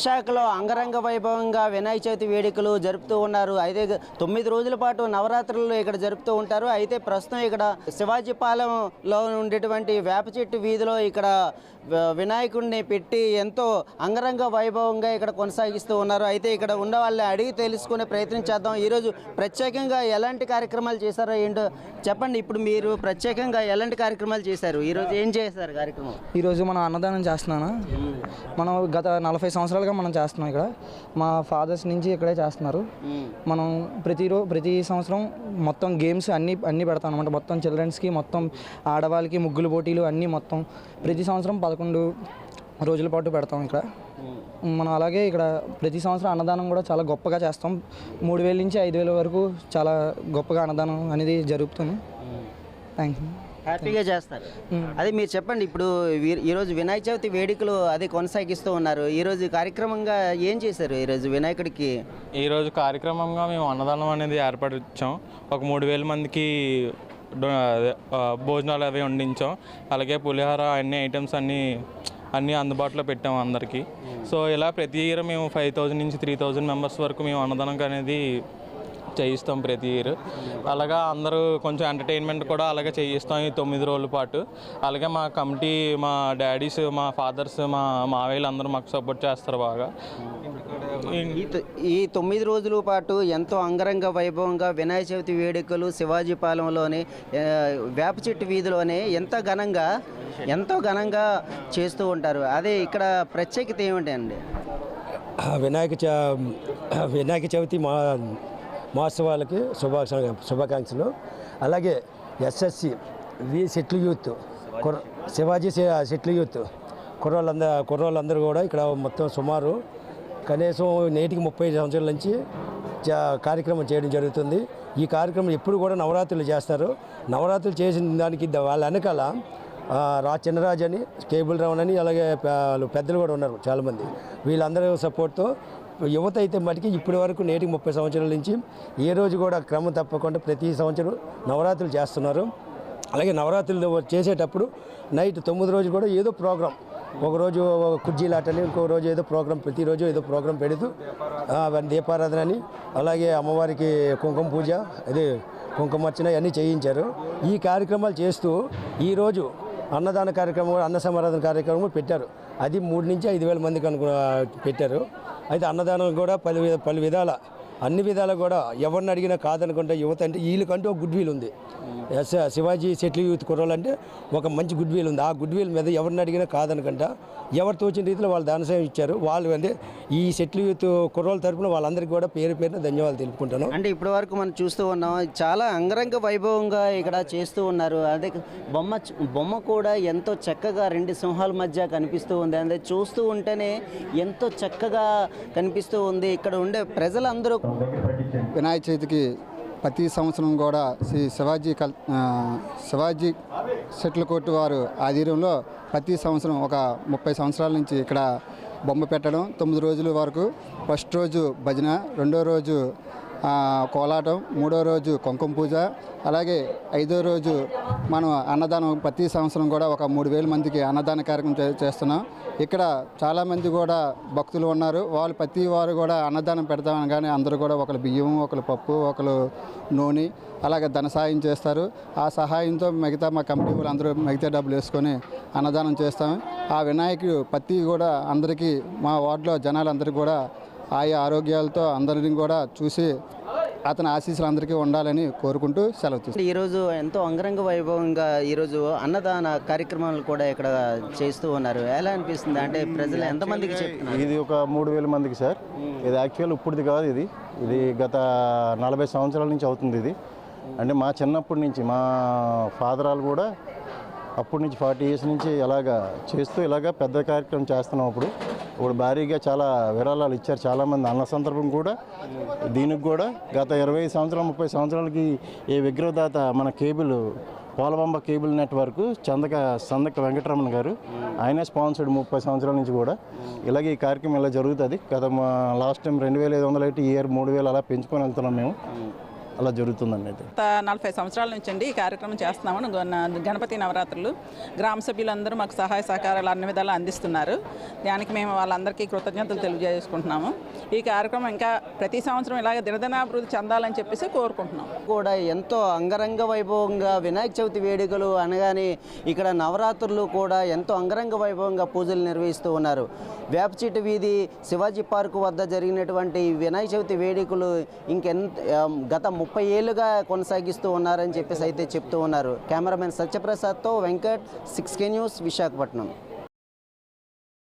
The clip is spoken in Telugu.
విశాఖలో అంగరంగ వైభవంగా వినాయక చవితి వేడుకలు జరుపుతూ ఉన్నారు. అయితే తొమ్మిది రోజుల పాటు నవరాత్రులు ఇక్కడ జరుపుతూ ఉంటారు. అయితే ప్రస్తుతం ఇక్కడ శివాజీపాలెంలో ఉండేటువంటి వేప చెట్టు వీధిలో ఇక్కడ వినాయకుడిని పెట్టి ఎంతో అంగరంగ వైభవంగా ఇక్కడ కొనసాగిస్తూ ఉన్నారు. అయితే ఇక్కడ ఉన్న వాళ్ళని అడిగి తెలుసుకునే ప్రయత్నం చేద్దాం. ఈరోజు ప్రత్యేకంగా ఎలాంటి కార్యక్రమాలు చేశారో ఏంటో చెప్పండి. ఇప్పుడు మీరు ప్రత్యేకంగా ఎలాంటి కార్యక్రమాలు చేశారు? ఈరోజు ఏం చేశారు కార్యక్రమం? ఈరోజు మనం అన్నదానం చేస్తున్నాను? మనం గత నలభై సంవత్సరాలుగా మనం చేస్తున్నాం ఇక్కడ. మా ఫాదర్స్ నుంచి ఇక్కడే చేస్తున్నారు. మనం ప్రతిరో ప్రతి సంవత్సరం మొత్తం గేమ్స్ అన్నీ అన్నీ పెడతాం అనమాట మొత్తం చిల్డ్రన్స్కి మొత్తం ఆడవాళ్ళకి ముగ్గులు పోటీలు అన్నీ మొత్తం ప్రతి సంవత్సరం పదకొండు రోజుల పాటు పెడతాం ఇక్కడ. మనం అలాగే ఇక్కడ ప్రతి సంవత్సరం అన్నదానం కూడా చాలా గొప్పగా చేస్తాం. మూడు వేల నుంచి ఐదు వేల వరకు చాలా గొప్పగా అన్నదానం అనేది జరుపుతుంది. థ్యాంక్ యూ హ్యాపీగా చేస్తారు. అదే మీరు చెప్పండి ఇప్పుడు ఈరోజు వినాయక చవితి వేడుకలు అదే కొనసాగిస్తూ ఉన్నారు. ఈరోజు కార్యక్రమంగా ఏం చేశారు? ఈరోజు వినాయకుడికి? ఈరోజు కార్యక్రమంగా మేము అన్నదానం అనేది ఏర్పరిచాం. ఒక మూడు వేల మందికి భోజనాలు అవి వండించాం. అలాగే పులిహోర అన్ని ఐటమ్స్ అన్నీ అన్నీ అందుబాటులో పెట్టాం అందరికీ. సో ఇలా ప్రతి ఇయర్ మేము ఫైవ్ థౌజండ్ నుంచి త్రీ థౌజండ్ మెంబర్స్ వరకు మేము అన్నదానం అనేది చేయిస్తాం ప్రతి ఇయర్ అలాగా అందరూ కొంచెం ఎంటర్టైన్మెంట్ కూడా అలాగే చేయిస్తాం ఈ తొమ్మిది రోజుల పాటు. అలాగే మా కమిటీ మా డాడీస్ మా ఫాదర్స్ మా మావయ్యలు అందరూ మాకు సపోర్ట్ చేస్తారు బాగా. ఈ తొ- ఈ తొమ్మిది రోజుల పాటు ఎంతో అంగరంగ వైభవంగా వినాయక చవితి వేడుకలు శివాజీపాలెంలోని ఆ, వేప చెట్టు వీధిలోనే ఎంత ఘనంగా ఎంతో ఘనంగా చేస్తూ ఉంటారు. అదే ఇక్కడ ప్రత్యేకత ఏమిటండి? వినాయక చ వినాయక చవితి మా మహోత్సవాలకి శుభాకాంక్ష శుభాకాంక్షలు. అలాగే ఎస్ఎస్సి వి సెటిల్ యూత్ కుర్ర శివాజీ శి- సెటిల్ యూత్ కుర్రోళ్ళందరూ కుర్రోళ్ళందరూ కూడా ఇక్కడ మొత్తం సుమారు కనీసం నేటికి ముప్పై సంవత్సరాల నుంచి చా- కార్యక్రమం చేయడం జరుగుతుంది. ఈ కార్యక్రమం ఎప్పుడు కూడా నవరాత్రులు చేస్తారు. నవరాత్రులు చేసిన దానికి వాళ్ళ వెనకాల రా చిన్నరాజు అని కేబుల్ రావణ్ అని అలాగే వాళ్ళు పెద్దలు కూడా ఉన్నారు చాలామంది. వీళ్ళందరూ సపోర్ట్తో యువత అయితే మటుకి ఇప్పటి వరకు నేటికి ముప్పై సంవత్సరాల నుంచి ఏ రోజు కూడా క్రమం తప్పకుండా ప్రతి సంవత్సరం నవరాత్రులు చేస్తున్నారు. అలాగే నవరాత్రులు చేసేటప్పుడు నైట్ తొమ్మిది రోజు కూడా ఏదో ప్రోగ్రాం. ఒకరోజు కుర్జీలాటని ఇంకో రోజు ఏదో ప్రోగ్రాం ప్రతిరోజు ఏదో ప్రోగ్రాం పెడుతూ దీపారాధన అని అలాగే అమ్మవారికి కుంకుమ పూజ అదే కుంకుమర్చన అన్నీ చేయించారు. ఈ కార్యక్రమాలు చేస్తూ ఈరోజు అన్నదాన కార్యక్రమం అన్న సమారాధన కార్యక్రమం పెట్టారు. అది మూడు నుంచి ఐదు వేల మందికి అనుకు పెట్టారు. అయితే అన్నదానం కూడా పలు పలు విధాల అన్ని విధాలు కూడా ఎవరిని అడిగినా కాదనుకుంటే యువత అంటే వీళ్ళకంటూ ఒక గుడ్ వీల్ ఉంది. ఎస్ శివాజీ సెటిల్ యూత్ కుర్రోళ్ళు అంటే ఒక మంచి గుడ్ వీల్ ఉంది. ఆ గుడ్ వీల్ మీద ఎవరిని అడిగినా కాదనుకుంటా ఎవరు తోచిన రీతిలో వాళ్ళు దానసాయం ఇచ్చారు. వాళ్ళు అంటే ఈ సెటిల్ యూత్ కుర్రోళ్ళ తరపున వాళ్ళందరికీ కూడా పేరు పేరున ధన్యవాదాలు తెలుపుకుంటాను అంటే ఇప్పటి వరకు మనం చూస్తూ ఉన్నాం చాలా అంగరంగ వైభవంగా ఇక్కడ చేస్తూ ఉన్నారు. అదే బొమ్మ బొమ్మ కూడా ఎంతో చక్కగా రెండు సింహాల మధ్య కనిపిస్తూ ఉంది. అంటే చూస్తూ ఉంటేనే ఎంతో చక్కగా కనిపిస్తూ ఉంది. ఇక్కడ ఉండే ప్రజలందరూ వినాయక చవితికి ప్రతి సంవత్సరం కూడా శ్రీ శివాజీ కల్ శివాజీ సెట్ల కోర్టు వారు ఆధీనంలో ప్రతి సంవత్సరం ఒక ముప్పై సంవత్సరాల నుంచి ఇక్కడ బొమ్మ పెట్టడం తొమ్మిది రోజుల వరకు. ఫస్ట్ రోజు భజన రెండో రోజు కోలాటం మూడో రోజు కుంకుమ పూజ అలాగే ఐదో రోజు మనం అన్నదానం ప్రతి సంవత్సరం కూడా ఒక మూడు వేల మందికి అన్నదాన కార్యక్రమం చేస్తున్నాం. ఇక్కడ చాలామంది కూడా భక్తులు ఉన్నారు. వాళ్ళు ప్రతి వారు కూడా అన్నదానం పెడతామని కానీ అందరూ కూడా ఒకరు బియ్యం ఒకరు పప్పు ఒకరు నూనె అలాగే ధన సాయం చేస్తారు. ఆ సహాయంతో మిగతా మా కమిటీ వాళ్ళు అందరూ మిగతా డబ్బులు వేసుకొని అన్నదానం చేస్తాం. ఆ వినాయకుడు ప్రతి కూడా అందరికీ మా వార్డులో జనాలందరికీ కూడా ఆయా ఆరోగ్యాలతో అందరిని కూడా చూసి అతని ఆశీస్సులు అందరికీ ఉండాలని కోరుకుంటూ సెలవు తీసుకుంటాం ఈరోజు ఎంతో అంగరంగ వైభవంగా ఈరోజు అన్నదాన కార్యక్రమాలు కూడా ఇక్కడ చేస్తూ ఉన్నారు. ఎలా అనిపిస్తుంది? అంటే ప్రజలు ఎంతమందికి చెప్తున్నారు? ఇది ఒక మూడు వేల మందికి సార్. ఇది యాక్చువల్ ఇప్పుడుది కాదు ఇది. ఇది గత నలభై సంవత్సరాల నుంచి అవుతుంది ఇది. అంటే మా చిన్నప్పటి నుంచి మా ఫాదర్ వాళ్ళు కూడా అప్పటి నుంచి ఫార్టీ ఇయర్స్ నుంచి ఇలాగా చేస్తూ ఇలాగా పెద్ద కార్యక్రమం చేస్తున్నాం అప్పుడు. ఇప్పుడు భారీగా చాలా విరాళాలు ఇచ్చారు చాలామంది. అన్న సందర్భం కూడా దీనికి కూడా గత ఇరవై సంవత్సరాలు ముప్పై సంవత్సరాలకి ఈ విగ్రహదాత మన cable Polabamba cable network Chandaka Sandaka Venkataramana garu ఆయనే స్పాన్సర్డ్ ముప్పై సంవత్సరాల నుంచి కూడా. ఇలాగే ఈ కార్యక్రమం ఇలా జరుగుతుంది. గత మా లాస్ట్ టైం రెండు వేల ఐదు వందలు అయితే ఇయర్ మూడు వేలు అలా పెంచుకొని వెళ్తున్నాం మేము. అలా జరుగుతుందండి అయితే. గత నలభై సంవత్సరాల నుంచి అండి ఈ కార్యక్రమం చేస్తున్నాము గణ- గణపతి నవరాత్రులు గ్రామ సభ్యులందరూ మాకు సహాయ సహకారాలు అన్ని విధాలు అందిస్తున్నారు. దానికి మేము వాళ్ళందరికీ కృతజ్ఞతలు తెలియజేసుకుంటున్నాము. ఈ కార్యక్రమం ఇంకా ప్రతి సంవత్సరం ఇలాగ దినదినాభివృద్ధి చెందాలని చెప్పేసి కోరుకుంటున్నాం. కూడా ఎంతో అంగరంగ వైభవంగా వినాయక చవితి వేడుకలు అనగానే ఇక్కడ నవరాత్రులు కూడా ఎంతో అంగరంగ వైభవంగా పూజలు నిర్వహిస్తూ ఉన్నారు. వేపచెట్టు వీధి శివాజీ పార్కు వద్ద జరిగినటువంటి వినాయక చవితి వేడుకలు ఇంకెంత గత ముప్పై ఏళ్ళుగా కొనసాగిస్తూ ఉన్నారని చెప్పేసి అయితే చెప్తూ ఉన్నారు. Cameraman సత్యప్రసాద్తో Venkat six K news Visakhapatnam.